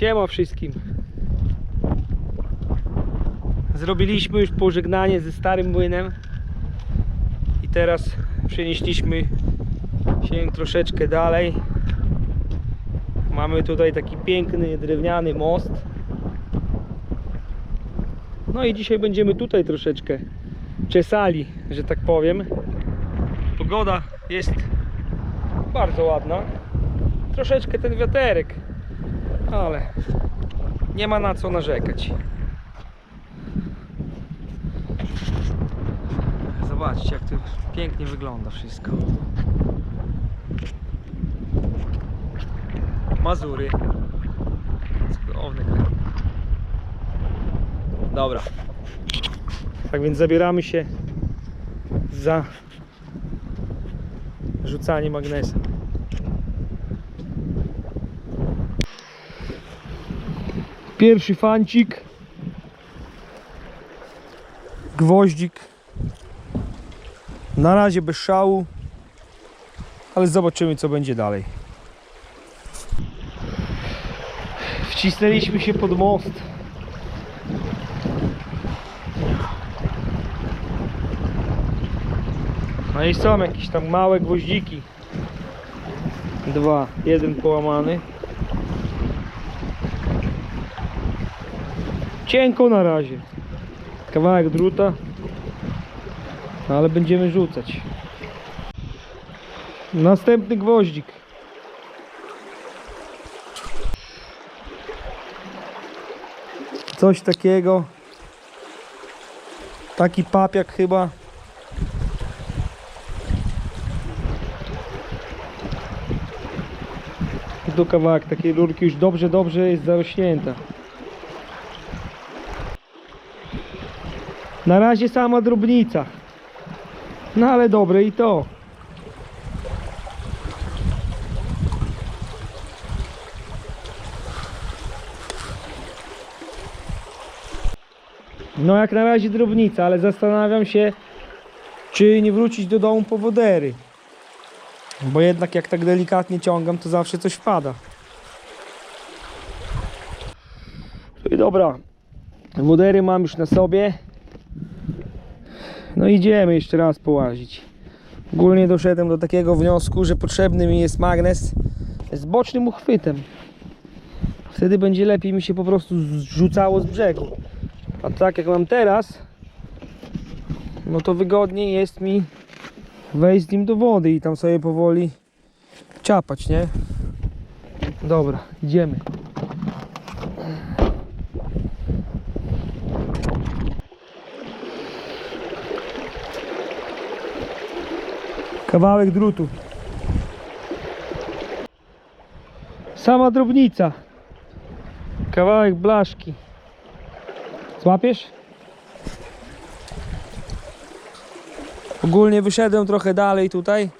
Siema wszystkim. Zrobiliśmy już pożegnanie ze starym młynem i teraz przenieśliśmy się troszeczkę dalej. Mamy tutaj taki piękny drewniany most. No i dzisiaj będziemy tutaj troszeczkę czesali, że tak powiem. Pogoda jest bardzo ładna. Troszeczkę ten wiaterek, ale nie ma na co narzekać. Zobaczcie, jak to pięknie wygląda wszystko. Mazury. Cudowny kraj. Dobra. Tak więc zabieramy się za rzucanie magnesem. Pierwszy fancik. Gwoździk. Na razie bez szału. Ale zobaczymy co będzie dalej. Wcisnęliśmy się pod most. No i są jakieś tam małe gwoździki. Dwa. Jeden połamany. Cienko na razie. Kawałek druta. No ale będziemy rzucać. Następny gwoździk. Coś takiego. Taki papiak chyba. Tu kawałek takiej rurki już dobrze, dobrze jest zarośnięta. Na razie sama drobnica. No ale dobre i to. No jak na razie drobnica, ale zastanawiam się, czy nie wrócić do domu po wodery. Bo jednak jak tak delikatnie ciągam, to zawsze coś wpada. No i dobra, wodery mam już na sobie. No idziemy jeszcze raz połazić. Ogólnie doszedłem do takiego wniosku, że potrzebny mi jest magnes z bocznym uchwytem. Wtedy będzie lepiej mi się po prostu zrzucało z brzegu. A tak jak mam teraz, no to wygodniej jest mi wejść z nim do wody i tam sobie powoli ciapać, nie? Dobra, idziemy. Kawałek drutu. Sama drobnica. Kawałek blaszki. Złapiesz? Ogólnie wyszedłem trochę dalej tutaj.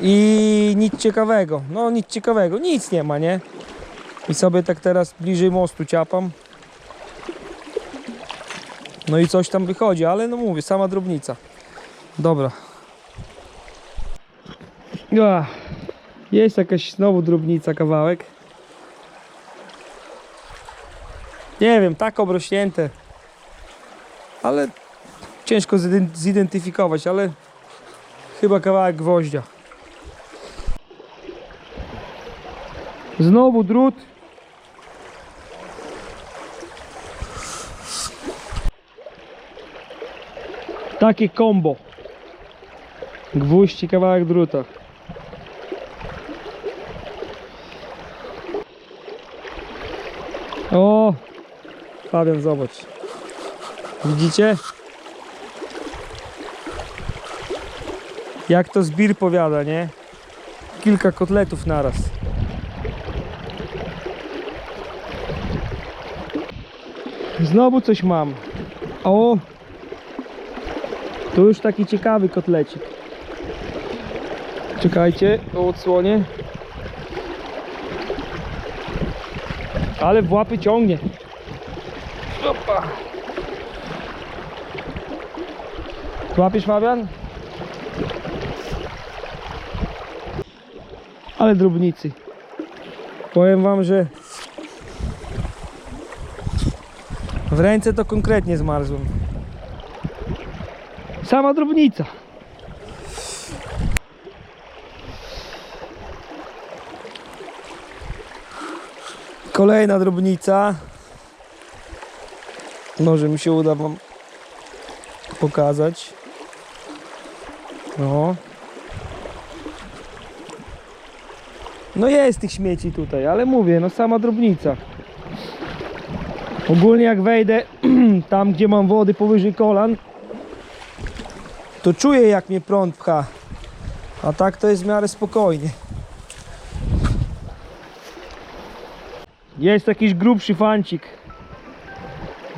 I nic ciekawego. No nic ciekawego. Nic nie ma, nie? I sobie tak teraz bliżej mostu ciapam. No i coś tam wychodzi, ale no mówię, sama drobnica. Dobra. Jest jakaś znowu drobnica kawałek. Nie wiem, tak obrośnięte. Ale ciężko ziden- zidentyfikować, ale chyba kawałek gwoździa. Znowu drut. Takie kombo. Gwóźdź i kawałek druta. O! Fabian, zobacz. Widzicie? Jak to zbir powiada, nie? Kilka kotletów naraz. Znowu coś mam. O! Tu już taki ciekawy kotlecik. Czekajcie, o odsłonie. Ale w łapy ciągnie. Opa. Łapiesz Fabian? Ale drobnicy. Powiem wam, że w ręce to konkretnie zmarzłem. Sama drobnica. Kolejna drobnica. Może mi się uda wam pokazać. No. No jest tych śmieci tutaj, ale mówię, no sama drobnica. Ogólnie jak wejdę tam, gdzie mam wody powyżej kolan, to czuję jak mnie prąd pcha. A tak to jest w miarę spokojnie. Jest jakiś grubszy fancik.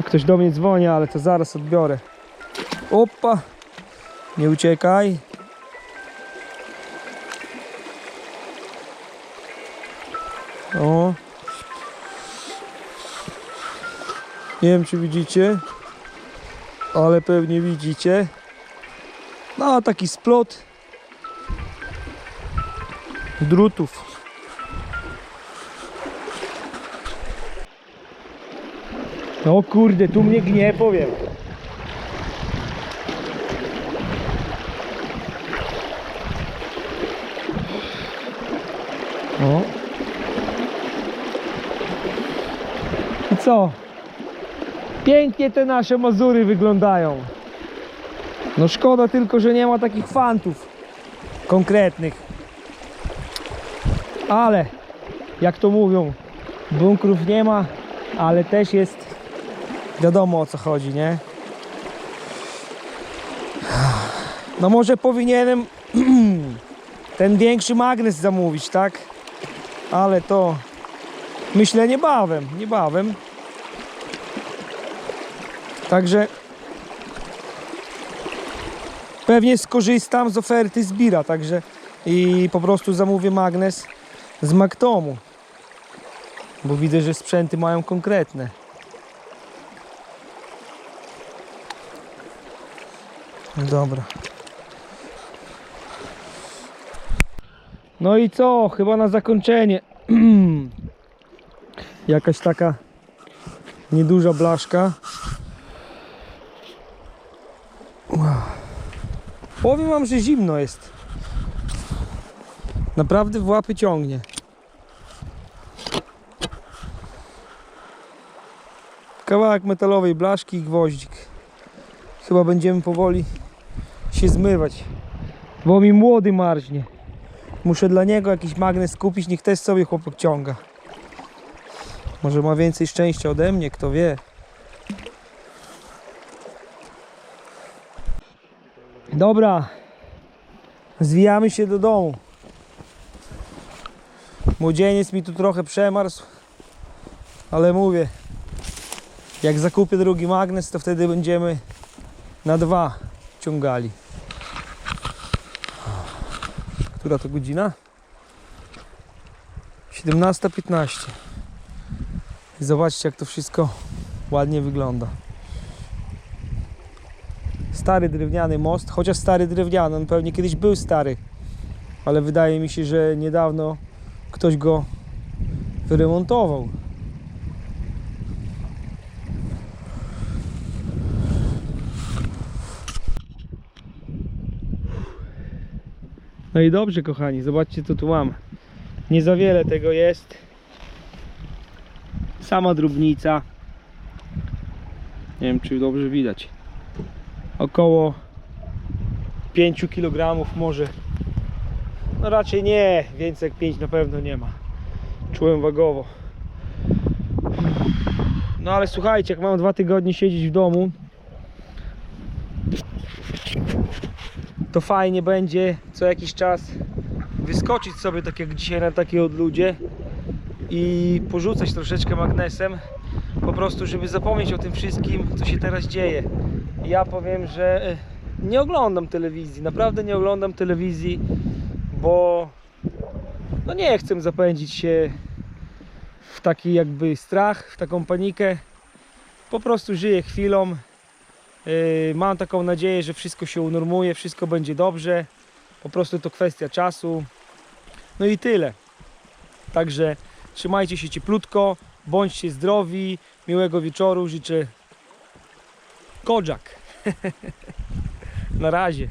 Ktoś do mnie dzwoni, ale to zaraz odbiorę. Opa! Nie uciekaj. O. Nie wiem czy widzicie, ale pewnie widzicie. No taki splot drutów. O kurde, tu mnie gnie, powiem. O. I co? Pięknie te nasze Mazury wyglądają. No szkoda tylko, że nie ma takich fantów konkretnych. Ale, jak to mówią, bunkrów nie ma, ale też jest wiadomo o co chodzi, nie? No może powinienem ten większy magnes zamówić, tak? Ale to myślę niebawem, niebawem. Także pewnie skorzystam z oferty Zbira, także i po prostu zamówię magnes z Magtomu. Bo widzę, że sprzęty mają konkretne. Dobra. No i co? Chyba na zakończenie. Jakaś taka nieduża blaszka. Powiem wam, że zimno jest. Naprawdę w łapy ciągnie. Kawałek metalowej blaszki i gwoździk. Chyba będziemy powoli się zmywać. Bo mi młody marznie. Muszę dla niego jakiś magnes kupić, niech też sobie chłopak ciąga. Może ma więcej szczęścia ode mnie, kto wie. Dobra. Zwijamy się do domu. Młodzieniec mi tu trochę przemarzł. Ale mówię, jak zakupię drugi magnes, to wtedy będziemy na dwa ciągali. Która to godzina? 17.15. I zobaczcie, jak to wszystko ładnie wygląda. Stary drewniany most, chociaż stary drewniany, on pewnie kiedyś był stary, ale wydaje mi się, że niedawno ktoś go wyremontował. No i dobrze, kochani, zobaczcie co tu mam. Nie za wiele tego jest. Sama drobnica. Nie wiem, czy dobrze widać. Około 5 kg może. No raczej nie, więcej jak 5 na pewno nie ma. Czułem wagowo. No ale słuchajcie, jak mam dwa tygodnie siedzieć w domu, to fajnie będzie co jakiś czas wyskoczyć sobie tak jak dzisiaj na takiej odludzie i porzucać troszeczkę magnesem po prostu, żeby zapomnieć o tym wszystkim, co się teraz dzieje. Ja powiem, że e, nie oglądam telewizji, naprawdę nie oglądam telewizji, bo no nie chcę zapędzić się w taki jakby strach, w taką panikę. Po prostu żyję chwilą. Yy, Mam taką nadzieję, że wszystko się unormuje, wszystko będzie dobrze. Po prostu to kwestia czasu. No i tyle. Także Trzymajcie się cieplutko, bądźcie zdrowi, miłego wieczoru życzę Kodzak. Na razie.